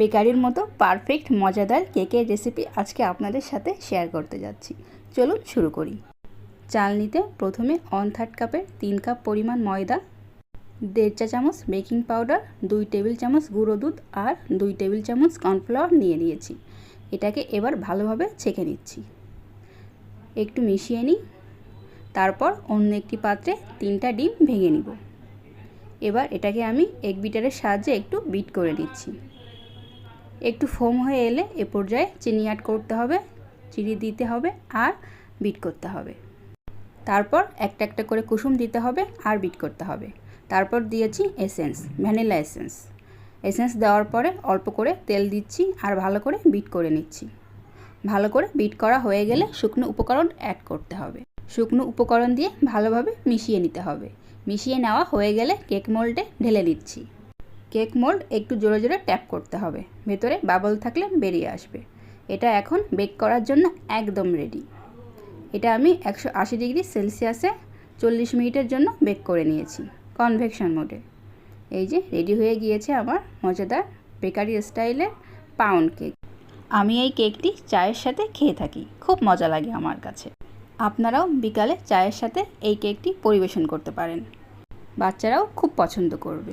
বেকারির মতো পারফেক্ট মজাদার কেকের রেসিপি আজকে আপনাদের সাথে শেয়ার করতে যাচ্ছি। চলুন শুরু করি। চাল নিতে প্রথমে ওয়ান থার্ড কাপের তিন কাপ পরিমাণ ময়দা, দেড় চা চামচ বেকিং পাউডার দুই টেবিল চামচ গুঁড়ো দুধ আর দুই টেবিল চামচ কর্নফ্লাওয়ার নিয়ে নিয়েছি। এটাকে এবার ভালোভাবে ছেঁকে নিচ্ছি। একটু মিশিয়ে নিই। তারপর অন্য একটি পাত্রে তিনটা ডিম ভেঙে নিব। এবার এটাকে আমি এক বিটারের সাহায্যে একটু বিট করে নিচ্ছি একটু ফোম হয়ে এলে এ পর্যায়ে চিনি অ্যাড করতে হবে, চিনি দিতে হবে আর বিট করতে হবে। তারপর একটা একটা করে কুসুম দিতে হবে আর বিট করতে হবে। তারপর দিয়েছি এসেন্স ভ্যানিলা এসেন্স এসেন্স দেওয়ার পরে অল্প করে তেল দিচ্ছি আর ভালো করে বিট করে নিচ্ছি। ভালো করে বিট করা হয়ে গেলে শুকনো উপকরণ অ্যাড করতে হবে। শুকনো উপকরণ দিয়ে ভালোভাবে মিশিয়ে নিতে হবে। মিশিয়ে নেওয়া হয়ে গেলে কেক মোল্ডে ঢেলে দিচ্ছি। কেক মোল্ড একটু জোরে জোরে ট্যাপ করতে হবে। ভেতরে বাবল থাকলে বেরিয়ে আসবে। এটা এখন বেক করার জন্য একদম রেডি এটা আমি একশো আশি ডিগ্রি সেলসিয়াসে চল্লিশ মিনিটের জন্য বেক করে নিয়েছি কনভেকশন মোডে এই যে রেডি হয়ে গিয়েছে আমার মজাদার বেকারি স্টাইলের পাউন্ড কেক আমি এই কেকটি চায়ের সাথে খেয়ে থাকি, খুব মজা লাগে আমার কাছে। আপনারাও বিকালে চায়ের সাথে এই কেকটি পরিবেশন করতে পারেন। বাচ্চারাও খুব পছন্দ করবে।